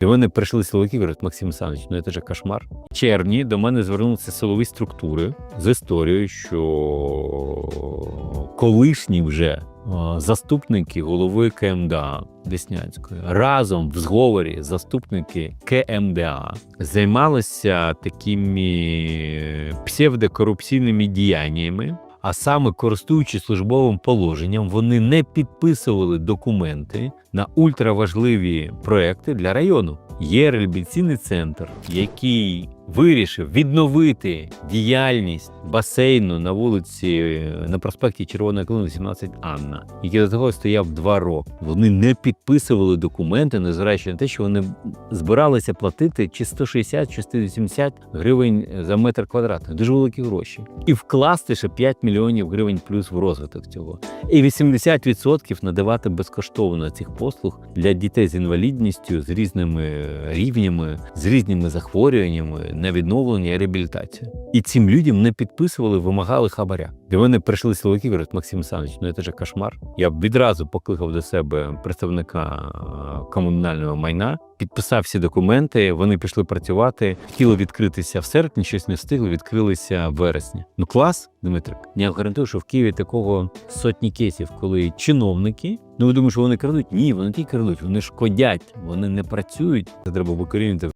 І вони прийшли силовики, кажуть, Максим Олександрович, ну це ж кошмар. В червні до мене звернулися силові структури з історією, що колишні вже е, заступники голови КМДА Деснянської разом в зговорі заступники КМДА займалися такими псевдокорупційними діяннями. А саме користуючись службовим положенням, вони не підписували документи на ультраважливі проекти для району. Є реабілітаційний центр, який вирішив відновити діяльність басейну на вулиці на проспекті Червоної Клини, 18 Анна, який до того стояв два роки. Вони не підписували документи, незважаючи на те, що вони збиралися платити чи 160, чи 180 гривень за метр квадратний. Дуже великі гроші. І вкласти ще 5 мільйонів гривень плюс в розвиток цього. І 80% надавати безкоштовно цих послуг для дітей з інвалідністю, з різними рівнями, з різними захворюваннями на відновлення і реабілітацію. І цим людям не підписували, вимагали хабаря. До мене прийшли силовики, кажуть, Максим Олександрович, ну це ж кошмар. Я відразу покликав до себе представника комунального майна, підписав всі документи. Вони пішли працювати. Хотіли відкритися в серпні, щось не встигли, відкрилися в вересні. Ну клас, Дмитрик. Я гарантую, що в Києві такого сотні кейсів, коли чиновники. Ну ви думаєте, що вони крадуть? Ні, вони тільки крадуть, вони шкодять, вони не працюють. Це треба викорінити